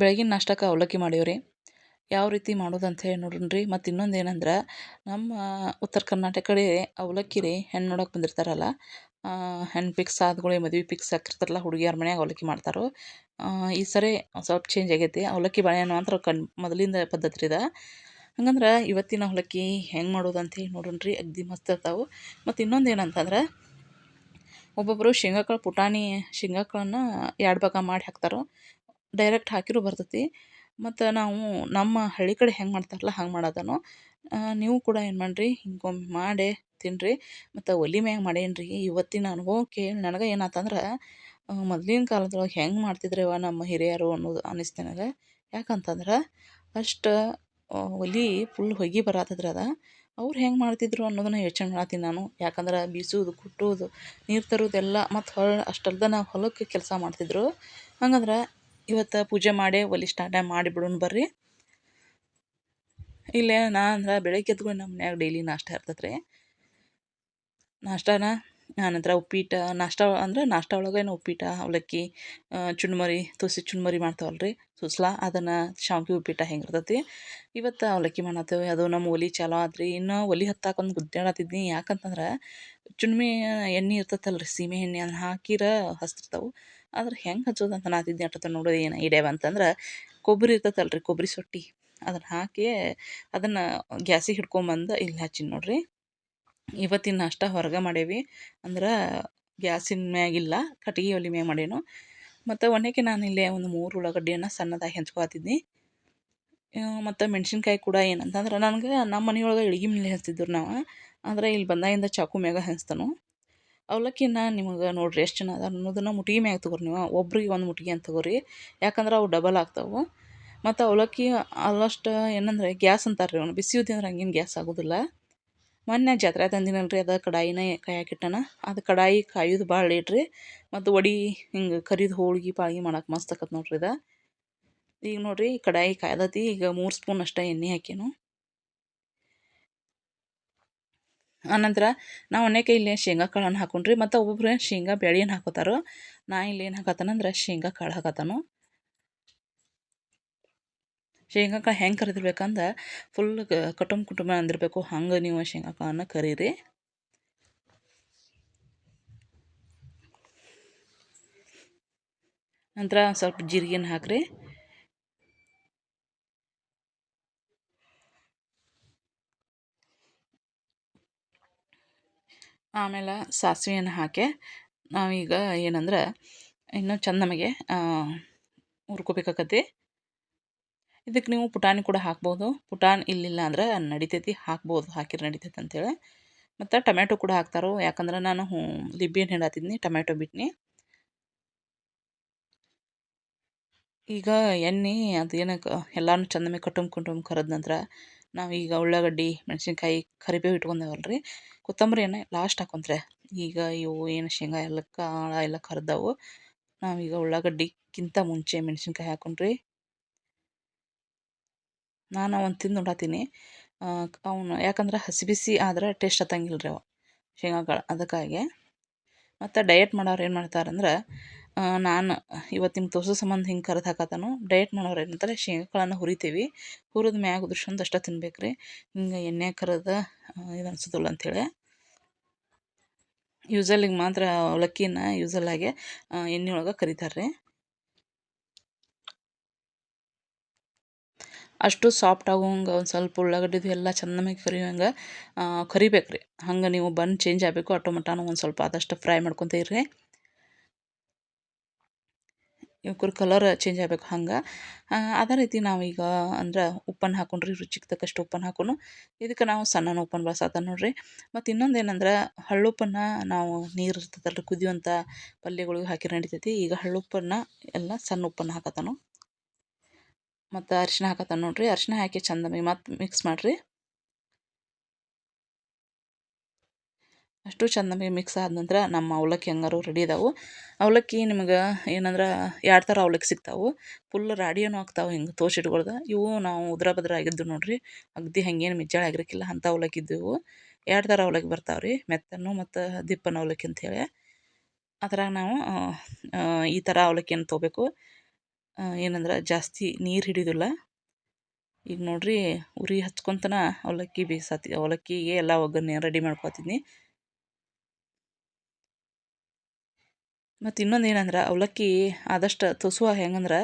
ಬೆಳಗಿನ ನಾಷ್ಟಕ್ಕೆ ಅವಲಕ್ಕಿ ಮಾಡೀವಿ ಯಾವ ರೀತಿ ಮಾಡೋದು ಅಂತ ಹೇಳಿ ನೋಡೋಣ ರೀ ಮತ್ತು ಇನ್ನೊಂದು ಏನಂದ್ರೆ, ನಮ್ಮ ಉತ್ತರ ಕರ್ನಾಟಕ ಕಡೆ ಅವಲಕ್ಕಿ ರೀ ಹೆಣ್ಣು ನೋಡೋಕೆ ಬಂದಿರ್ತಾರಲ್ಲ ಹೆಣ್ಣು ಪಿಕ್ಸ್ ಆದ್ಗಳಿಗೆ ಮದ್ವೆ ಪಿಕ್ಸ್ ಹಾಕಿರ್ತಾರಲ್ಲ, ಹುಡುಗಿಯರ ಮನೆಯಾಗ ಅವಲಕ್ಕಿ ಮಾಡ್ತಾರೋ. ಈ ಸರಿ ಸ್ವಲ್ಪ ಚೇಂಜ್ ಆಗೈತಿ. ಅವಲಕ್ಕಿ ಬಾಳೆಹಣ್ಣು ಅಂತ ಕಣ್, ಮೊದಲಿಂದ ಪದ್ಧತಿ ಇದೆ. ಹಂಗಂದ್ರೆ ಇವತ್ತಿನ ಅವಲಕ್ಕಿ ಹೆಂಗೆ ಮಾಡೋದು ಅಂತ ಹೇಳಿ ನೋಡೋಣ ರೀ ಅಗ್ದಿ ಮಸ್ತ್ ಇರ್ತಾವೆ ಮತ್ತು ಇನ್ನೊಂದು ಏನಂತಂದ್ರೆ ಒಬ್ಬೊಬ್ಬರು ಶೇಂಗಾಕಾಳು ಪುಟಾಣಿ, ಶೇಂಗಾಕಾಳನ್ನ ಎರಡು ಭಾಗ ಮಾಡಿ ಹಾಕ್ತಾರೆ ಡೈರೆಕ್ಟ್ ಹಾಕಿರೂ ಬರ್ತೈತಿ. ಮತ್ತು ನಾವು ನಮ್ಮ ಹಳ್ಳಿ ಕಡೆ ಹೆಂಗೆ ಮಾಡ್ತಾರಲ್ಲ ಹಂಗೆ ಮಾಡೋದನು. ನೀವು ಕೂಡ ಏನು ಮಾಡಿರಿ, ಹಿಂಗೊಮ್ಮೆ ಮಾಡಿ ತಿನ್ನಿರಿ ಮತ್ತು ಒಲೆ ಮ್ಯಾಗ ಮಾಡೇನಿ ಇವತ್ತಿನ ಅನುಭವ ಕೇಳಿ ನನಗೆ ಏನಾತಂದ್ರೆ ಮೊದ್ಲಿನ ಕಾಲದೊಳಗೆ ಹೆಂಗೆ ಮಾಡ್ತಿದ್ರವ್ವ ನಮ್ಮ ಹಿರಿಯರು ಅನ್ನೋದು ಅನ್ನಿಸ್ತು ನನಗೆ. ಯಾಕಂತಂದ್ರೆ, ಅಷ್ಟು ಒಲೆ ಫುಲ್ ಹೊಗೆ ಬರತ್ತದ್ರಿ ಅದ. ಅವ್ರು ಹೆಂಗೆ ಮಾಡ್ತಿದ್ರು ಅನ್ನೋದನ್ನ ಯೋಚನೆ ಮಾಡತ್ತೀನಿ ನಾನು. ಯಾಕಂದ್ರೆ ಬೀಸೋದು ಕುಟ್ಟೋದು ನೀರು ತರೋದು ಎಲ್ಲ ಮತ್ತು ಹೊಳ್ ಅಷ್ಟಲ್ದ ನಾವು ಹೊಲಕ್ಕೆ ಕೆಲಸ ಮಾಡ್ತಿದ್ರು. ಹಂಗಂದ್ರೆ ಇವತ್ತು ಪೂಜೆ ಮಾಡೇ ಒಲೆ ಸ್ಟಾರ್ಟ ಮಾಡಿಬಿಡೋಣ ಬರ್ರಿ. ಇಲ್ಲೇ ನಾ ಅಂದ್ರೆ ಬೆಳಗ್ಗೆ ಎದ್ಕೊಂಡು ನಮ್ಮ ಮನ್ಯಾಗ ಡೈಲಿ ನಾಷ್ಟ ಇರ್ತೈತೆ ರೀ ನಾಷ್ಟಾನ ಆನಂತರ ಉಪ್ಪಿಟ್ಟು, ನಾಷ್ಟ ಅಂದ್ರೆ ನಾಷ್ಟ ಒಳಗೇನು ಉಪ್ಪಿಟ್ಟು, ಅವಲಕ್ಕಿ ಚುಣ್ಮರಿ, ತುಳಸಿ ಚುಣ್ಮರಿ ಮಾಡ್ತಾವಲ್ಲ ರೀ ಸುಸ್ಲಾ ಅದನ್ನು ಶಾವ್ಗೆ ಉಪ್ಪಿಟ್ಟು ಹೆಂಗಿರ್ತೈತಿ ಇವತ್ತು ಅವಲಕ್ಕಿ ಮಾಡತ್ತೇವೆ. ಅದು ನಮ್ಮ ಒಲಿ ಚಾಲು ಆತ್ರಿ. ಇನ್ನು ಒಲಿ ಹತ್ತಾಕೊಂದು ಗುದ್ದಾಡತ್ತಿದ್ನಿ ಯಾಕಂತಂದ್ರೆ ಚುಣ್ಮಿ ಎಣ್ಣೆ ಇರ್ತೈತಲ್ಲ ರೀ ಸೀಮೆ ಎಣ್ಣೆ ಅದನ್ನ ಹಾಕಿರ ಹಚ್ತಿರ್ತಾವೆ ಆದ್ರೆ ಹೆಂಗೆ ಹಚ್ಚೋದು ಅಂತ ನಾತಿದ್ನಿ ಅಷ್ಟೊತ್ತ ನೋಡೋದು ಏನು ಐಡಿಯಾ ಬಂತಂದ್ರೆ ಕೊಬ್ಬರಿ ಇರ್ತೈತಲ್ಲ ರೀ ಕೊಬ್ಬರಿ ಸೊಟ್ಟಿ. ಅದನ್ನು ಹಾಕಿ ಅದನ್ನು ಗ್ಯಾಸಿಗೆ ಹಿಡ್ಕೊಂಬಂದು ಇಲ್ಲಿ ಹಚ್ಚೀನಿ ನೋಡ್ರಿ. ಇವತ್ತಿನ ನಾಷ್ಟ ಹೊರಗೆ ಮಾಡೇವಿ. ಅಂದ್ರೆ ಗ್ಯಾಸಿನ ಮ್ಯಾಗಿಲ್ಲ ಕಟ್ಟಿಗೆ ಒಲಿ ಮ್ಯಾಗ ಮಾಡೇನು. ಮತ್ತು ಒಣಕ್ಕೆ ನಾನು ಇಲ್ಲೇ ಒಂದು ಮೂರು ಉಳ್ಳಾಗಡ್ಡಿಯನ್ನು ಸಣ್ಣದಾಗಿ ಹೆಂಚ್ಕೊಳತ್ತಿದ್ನಿ. ಮತ್ತು ಮೆಣಸಿನ್ಕಾಯಿ ಕೂಡ ಏನಂತಂದ್ರೆ ನನಗೆ ನಮ್ಮ ಮನೆಯೊಳಗೆ ಇಳಿಗೆ ಮೇಲೆ ಹಚ್ತಿದ್ರು ನಾವು. ಆದರೆ ಇಲ್ಲಿ ಬಂದಾಗಿಂದ ಚಾಕು ಮ್ಯಾಗ ಹೆಂಚ್ತಾನು. ಅವಲಕ್ಕಿನ ನಿಮಗೆ ನೋಡಿರಿ ಎಷ್ಟು ಜನ ಅದಾರ ಅನ್ನೋದನ್ನು ಮುಟ್ಗಿ ಮ್ಯಾಗ ತಗೋರಿ ನೀವು. ಒಬ್ರಿಗೆ ಒಂದು ಮುಟ್ಗಿ ಅಂತ ತಗೋರಿ. ಯಾಕಂದ್ರೆ ಅವು ಡಬಲ್ ಆಗ್ತಾವೆ. ಮತ್ತು ಅವಲಕ್ಕಿ ಆಲ್ಮೋಸ್ಟ್ ಏನಂದರೆ ಗ್ಯಾಸ್ ಅಂತಾರೆ ರೀ ಅವ್ನು. ಬಿಸಿ ಅಂದ್ರೆ ಹಂಗೇನು ಗ್ಯಾಸ್ ಆಗೋದಿಲ್ಲ. ಮೊನ್ನೆ ಜಾತ್ರೆ ತಂದಿನಲ್ಲ ರೀ ಅದು ಕಡಾಯಿನ ಕಾಯಕ್ಕಿಟ್ಟನ ಅದು ಕಡಾಯಿ ಕಾಯೋದು ಭಾಳ ಲೇಟ್ ರೀ. ಮತ್ತು ಒಡಿ ಹಿಂಗೆ ಕರಿದು ಹೋಳ್ಗೆ ಪಾಳ್ಗೆ ಮಾಡಕ್ಕೆ ಮಸ್ತ್ ಆಕತ್ ನೋಡ್ರಿ ಇದು ಈಗ ನೋಡಿರಿ ಕಡಾಯಿ ಕಾಯ್ದತಿ. ಈಗ ಮೂರು ಸ್ಪೂನ್ ಅಷ್ಟೇ ಎಣ್ಣೆ ಹಾಕೀನು ಆನಂತರ ನಾವು ಅನೇಕ ಇಲ್ಲಿ ಶೇಂಗಾ ಕಾಳನ್ನು ಹಾಕೊಂಡ್ರಿ, ಮತ್ತು ಒಬ್ಬೊಬ್ರು ಶೇಂಗಾ ಬೆಳೆಯನ್ನು ಹಾಕೋತಾರೋ. ನಾ ಇಲ್ಲಿ ಏನು ಹಾಕತ್ತಾನಂದ್ರೆ ಶೇಂಗಾ ಕಾಳು ಹಾಕತ್ತಾನು. ಶೇಂಗಾ ಕಾಳು ಹೆಂಗೆ ಕರಿದಿರ್ಬೇಕಂದ್ರೆ ಫುಲ್ ಕಟುಂಬ ಕುಟುಂಬ ಅಂದಿರಬೇಕು, ಹಂಗೆ ನೀವು ಶೇಂಗಾ ಕಾಳನ್ನ ಕರೀರಿ. ನಂತರ ಸ್ವಲ್ಪ ಜೀರಿಗೆನ ಹಾಕ್ರಿ. ಆಮೇಲೆ ಸಾಸಿವೆಯನ್ನು ಹಾಕಿ, ನಾವೀಗ ಏನಂದ್ರೆ ಇನ್ನೂ ಚೆಂದ ನಮಗೆ ಹುರ್ಕೋಬೇಕಾಕತಿ ಇದಕ್ಕೆ ನೀವು ಪುಟಾಣಿ ಕೂಡ ಹಾಕ್ಬೋದು. ಪುಟಾಣಿ ಇಲ್ಲಿಲ್ಲ ಅಂದ್ರೆ ನಡಿತೈತಿ, ಹಾಕ್ಬೋದು, ಹಾಕಿದ್ರೆ ನಡಿತೈತಿ ಅಂತೇಳಿ. ಮತ್ತು ಟೊಮ್ಯಾಟೊ ಕೂಡ ಹಾಕ್ತಾರೋ, ಯಾಕಂದ್ರೆ ನಾನು ಹ್ಞೂ ಲಿಬ್ಬಿಯನ್ನು ಹಿಡಾತಿದ್ನಿ ಟೊಮ್ಯಾಟೊ ಬಿಟ್ನಿ. ಈಗ ಎಣ್ಣೆ ಅದು ಏನಕ್ಕೆ ಎಲ್ಲನೂ ಚಂದಮೆ ಕಟ್ಟುಮ್ ಕುಟುಂಬ ಕರೆದ ನಂತರ ನಾವೀಗ ಉಳ್ಳಾಗಡ್ಡಿ, ಮೆಣಸಿನ್ಕಾಯಿ ಕರಿಬೇವು ಇಟ್ಕೊಂಡೇವಲ್ಲ ರೀ ಕೊತ್ತಂಬರಿಯನ್ನು ಲಾಸ್ಟ್ ಹಾಕೊಂತ್ರೆ. ಈಗ ಇವು ಏನು ಶೇಂಗಾ ಎಲ್ಲ ಕಾಳ ಎಲ್ಲ ಕರ್ದವು. ನಾವೀಗ ಉಳ್ಳಾಗಡ್ಡಿಕ್ಕಿಂತ ಮುಂಚೆ ಮೆಣಸಿನ್ಕಾಯಿ ಹಾಕೊಂಡ್ರಿ. ನಾನು ಅವನು ತಿಂದು ನೋಡತ್ತೀನಿ ಅವನು ಯಾಕಂದ್ರೆ ಹಸಿ ಬಿಸಿ ಆದ್ರೆ ಟೇಸ್ಟ್ ಹತ್ತಂಗಿಲ್ಲ ರೀ ಅವ ಶೇಂಗಾಕಾಳು ಅದಕ್ಕಾಗಿ. ಮತ್ತು ಡಯಟ್ ಮಾಡೋರು ಏನು ಮಾಡ್ತಾರಂದ್ರೆ ನಾನು ಇವತ್ತು ನಿಮ್ಮ ತೋರ್ಸೋ ಸಂಬಂಧ ಹಿಂಗೆ ಕರೆದು ಹಾಕತ್ತಾನು ಡಯಟ್ ಮಾಡೋರು ಏನಂತಾರೆ, ಶೇಂಗಾಕಾಳನ್ನು ಹುರಿತೀವಿ. ಹುರಿದ ಮ್ಯಾಗ ಉದ್ರಿಸ್ಕೊಂಡು ಅಷ್ಟೇ ತಿನ್ಬೇಕು ರೀ ಹಿಂಗೆ ಎಣ್ಣೆ ಕರೆದ ಇದು ಅನ್ಸೋದಿಲ್ಲ ಅಂಥೇಳಿ ಯೂಸಲ್ಲಿಗೆ ಮಾತ್ರ ಅವಲಕ್ಕಿನ ಯೂಸಲ್ಲಾಗೆ ಎಣ್ಣೆ ಒಳಗೆ ಕರಿತಾರೆ ರೀ ಅಷ್ಟು ಸಾಫ್ಟ್ ಆಗೋಂಗೆ ಒಂದು ಸ್ವಲ್ಪ ಉಳ್ಳಾಗಡ್ಡಿದು ಎಲ್ಲ ಚೆನ್ನಾಗಿ ಕರಿಯೋಂಗೆ ಕರಿಬೇಕು ರೀ ಹಂಗೆ ನೀವು ಬನ್ ಚೇಂಜ್ ಆಗಬೇಕು ಆಟೋಮೆಟಾನು ಮಟನೂ ಒಂದು ಸ್ವಲ್ಪ ಆದಷ್ಟು ಫ್ರೈ ಮಾಡ್ಕೊತ ಇರ್ರಿ ಇವಕ್ಕರ ಕಲರ್ ಚೇಂಜ್ ಆಗಬೇಕು ಹಂಗೆ. ಅದೇ ರೀತಿ ನಾವೀಗ ಅಂದ್ರೆ ಉಪ್ಪನ್ನು ಹಾಕೊಂಡ್ರಿ, ರುಚಿಗೆ ತಕ್ಕಷ್ಟು ಉಪ್ಪನ್ನು ಹಾಕೊಂಡು ಇದಕ್ಕೆ ನಾವು ಸಣ್ಣ ಉಪ್ಪನ್ನು ಬಳಸತ್ತ ನೋಡ್ರಿ. ಮತ್ತು ಇನ್ನೊಂದು ಏನಂದ್ರೆ ಹಳ್ಳುಪ್ಪನ್ನು ನಾವು ನೀರು ಇರ್ತದಲ್ರಿ ಕುದಿಯುವಂಥ ಪಲ್ಯಗಳಿಗೆ ಹಾಕಿ ನಡಿತೈತಿ. ಈಗ ಹಳ್ಳುಪ್ಪನ್ನು ಎಲ್ಲ ಸಣ್ಣ ಉಪ್ಪನ್ನು ಹಾಕತ್ತಾನು. ಮತ್ತು ಅರಿಶಿನ ಹಾಕತ್ತಾನ ನೋಡ್ರಿ. ಅರಿಶಿನ ಹಾಕಿ ಚಂದ ಮತ್ತು ಮಿಕ್ಸ್ ಮಾಡಿರಿ. ಅಷ್ಟು ಚಂದ ಮಿಕ್ಸ್ ಆದ ನಂತರ ನಮ್ಮ ಅವಲಕ್ಕಿ ಹೆಂಗಾರು ರೆಡಿ ಇದಾವೆ. ಅವಲಕ್ಕಿ ನಿಮ್ಗೆ ಏನಂದ್ರೆ ಎರಡು ಥರ ಅವಲಕ್ಕಿ ಸಿಗ್ತಾವೆ. ಫುಲ್ ರಾಡಿಯೂ ಆಗ್ತಾವೆ ಹಿಂಗೆ ತೋಸಿಟ್ಕೊಳ್ದ ಇವು ನಾವು ಉದ್ರ ಬದ್ರ ಆಗಿದ್ದು ನೋಡಿರಿ, ಅಗದಿ ಹಂಗೇನು ಮಿಜ್ಜಾಳ ಆಗಿರಕ್ಕಿಲ್ಲ ಅಂಥ ಅವಲಕ್ಕಿ ಇದ್ದವು. ಎರಡು ಥರ ಅವಲಕ್ಕಿ ಬರ್ತಾವೆ ರೀ, ಮೆತ್ತನ್ನು ಮತ್ತು ದಿಪ್ಪನ ಅವಲಕ್ಕಿ ಅಂಥೇಳಿ ಅದ್ರಾಗ ನಾವು ಈ ಥರ ಅವಲಕ್ಕಿಯನ್ನು ತೊಗೋಬೇಕು ಏನಂದ್ರೆ ಜಾಸ್ತಿ ನೀರು ಹಿಡಿಯೋದಿಲ್ಲ ಈಗ ನೋಡ್ರಿ, ಉರಿ ಹಚ್ಕೊತನ ಅವಲಕ್ಕಿ ಬೇಯಿಸತ್ತಿ ಅವಲಕ್ಕಿಗೆ ಎಲ್ಲ ಒಗ್ಗರಣೆ ರೆಡಿ ಮಾಡ್ಕೊತೀನಿ ಮತ್ತು ಇನ್ನೊಂದು ಏನಂದ್ರೆ, ಅವಲಕ್ಕಿ ಆದಷ್ಟು ತುಸುವ ಹೆಂಗಂದ್ರೆ,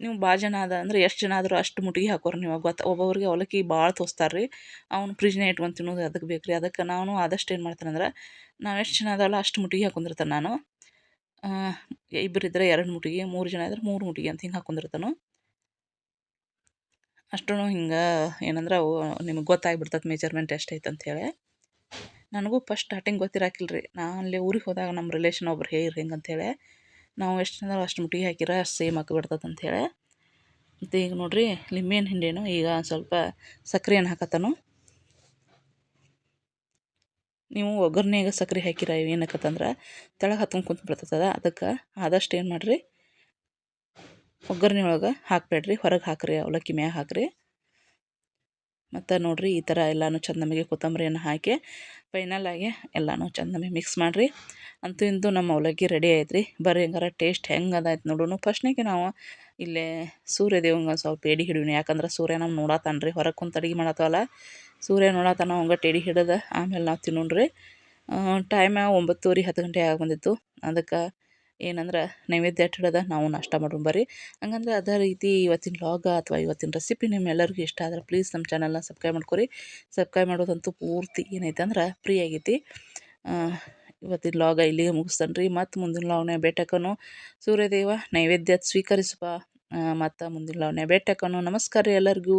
ನೀವು ಭಾಳ ಜನ ಅದ ಅಂದ್ರೆ ಎಷ್ಟು ಜನ ಆದರೂ ಅಷ್ಟು ಮುಟ್ಗಿ ಹಾಕೋರು ನೀವು. ಗೊತ್ತ ಒಬ್ಬೊಬ್ರಿಗೆ ಅವಲಕ್ಕಿ ಭಾಳ ತೋಸ್ತಾರೆ ರೀ ಅವ್ನು ಫ್ರಿಜ್ನೇ ಇಟ್ಕೊಂಡು ತಿನ್ನೋದು ಅದಕ್ಕೆ ಬೇಕು ರೀ ಅದಕ್ಕೆ ನಾನು ಆದಷ್ಟು ಏನು ಮಾಡ್ತೇನೆ ಅಂದ್ರೆ, ನಾವು ಎಷ್ಟು ಜನ ಅದಲ್ಲ ಅಷ್ಟು ಮುಟ್ಗಿ ಹಾಕೊಂಡಿರ್ತಾನೆ ನಾನು. ಇಬ್ಬರು ಇದ್ದರೆ ಎರಡು ಮುಟ್ಗಿ, ಮೂರು ಜನ ಇದ್ರೆ ಮೂರು ಮುಟ್ಗಿ ಅಂತ ಹಿಂಗೆ ಹಾಕೊಂಡಿರ್ತಾನು. ಅಷ್ಟು ಹಿಂಗೆ ಏನಂದ್ರೆ ಅವು ನಿಮಗೆ ಗೊತ್ತಾಗ್ಬಿಡ್ತದೆ ಮೆಜರ್ಮೆಂಟ್ ಎಷ್ಟೈತೆ ಅಂಥೇಳಿ ನನಗೂ ಫಸ್ಟ್ ಸ್ಟಾರ್ಟಿಂಗ್ ಗೊತ್ತಿರಾಕಿಲ್ಲ ರೀ ನಾನು ಅಲ್ಲಿ ಊರಿಗೆ ಹೋದಾಗ ನಮ್ಮ ರಿಲೇಷನ್ ಒಬ್ರು ಹೇಳಿರಿ ಹಿಂಗೆ ಅಂಥೇಳಿ ನಾವು ಎಷ್ಟು ಚಂದ್ರೆ ಅಷ್ಟು ಮುಟ್ಟಿಗೆ ಹಾಕಿರ ಅಷ್ಟು ಸೇಮ್ ಹಾಕಿಬಿಡ್ತದೆ ಅಂಥೇಳಿ ಮತ್ತು ಈಗ ನೋಡಿರಿ ಲಿಂಬೆಹಣ್ಣು ಹಿಂಡೇನು, ಈಗ ಸ್ವಲ್ಪ ಸಕ್ಕರೆಯನ್ನು ಹಾಕತ್ತಾನು. ನೀವು ಒಗ್ಗರ್ನೆಗೆ ಸಕ್ರೆ ಹಾಕಿರ ಏನಕ್ಕತ್ತಂದ್ರೆ, ತೆಳಗೆ ಹತ್ಕೊಂಡು ಕುಂತು ಬಿಡ್ತದ. ಅದಕ್ಕೆ ಆದಷ್ಟು ಏನು ಮಾಡಿರಿ ಒಗ್ಗರಣೆ ಒಳಗೆ ಹಾಕಬೇಡ್ರಿ, ಹೊರಗೆ ಹಾಕಿರಿ, ಅವಲಕ್ಕಿ ಮ್ಯಾಗ ಹಾಕಿರಿ. ಮತ್ತು ನೋಡಿರಿ ಈ ಥರ ಎಲ್ಲನೂ ಚಂದ ನಮಗೆ ಕೊತ್ತಂಬರಿಯನ್ನು ಹಾಕಿ ಫೈನಲಾಗಿ ಎಲ್ಲನೂ ಚಂದ ನಮಗೆ ಮಿಕ್ಸ್ ಮಾಡಿರಿ. ಅಂತೂ ಇಂದು ನಮ್ಮ ಅವಲಕ್ಕಿ ರೆಡಿ ಆಯ್ತು ರೀ ಬರ್ರಿ ಹೆಂಗಾರ ಟೇಸ್ಟ್ ಹೆಂಗೆ ಅದಾಯ್ತು ನೋಡೋಣ ಫಸ್ಟ್ನಾಗೆ ನಾವು ಇಲ್ಲೇ ಸೂರ್ಯ ದೇವಂಗೆ ಸ್ವಲ್ಪ ಎಡಿ ಹಿಡಿಯೋಣ ಯಾಕಂದ್ರೆ ಸೂರ್ಯ ನಮ್ಮ ನೋಡತ್ತಾನ ರೀ ಹೊರಗೆ ಕುಂತ ಅಡುಗೆ ಮಾಡತ್ತವಲ್ಲ ಸೂರ್ಯ ನೋಡತ್ತಾನ ಹಂಗೆ ಟೇಡಿ ಹಿಡಿದು ಆಮೇಲೆ ನಾವು ತಿನ್ನೋಣ ಟೈಮ್ ಟೈಮ ಒಂಬತ್ತುವರೆ ಹತ್ತು ಗಂಟೆ ಆಗಿ ಬಂದಿತ್ತು. ಅದಕ್ಕೆ ಏನಂದ್ರೆ ನೈವೇದ್ಯ ಇಟ್ಟಿಡೋದ ನಾವು ನಾಷ್ಟ ಮಾಡೋಣ ಬರ್ರಿ. ಹಂಗಂದ್ರೆ ಅದೇ ರೀತಿ ಇವತ್ತಿನ ಲಾಗ ಅಥವಾ ಇವತ್ತಿನ ರೆಸಿಪಿ ನಿಮ್ಮೆಲ್ಲರಿಗೂ ಇಷ್ಟ ಆದ್ರೆ ಪ್ಲೀಸ್ ನಮ್ಮ ಚಾನಲ್ನ ಸಬ್ಸ್ಕ್ರೈಬ್ ಮಾಡ್ಕೊರಿ. ಸಬ್ಸ್ಕ್ರೈಬ್ ಮಾಡೋದಂತೂ ಪೂರ್ತಿ ಏನೈತೆ ಅಂದ್ರೆ ಫ್ರೀ ಆಗೈತಿ. ಇವತ್ತಿನ ಲಾಗ ಇಲ್ಲಿಗೆ ಮುಗಿಸ್ತಾನೆ ರೀ ಮತ್ತು ಮುಂದಿನ ಲಾಗ್ನ ಬೇಟಕನು ಸೂರ್ಯದೇವ ನೈವೇದ್ಯ ಸ್ವೀಕರಿಸುವ ಮತ್ತು ಮುಂದಿನ ಲಾಗ್ನ ಬೇಟಕನು ನಮಸ್ಕಾರ ರೀ ಎಲ್ಲರಿಗೂ.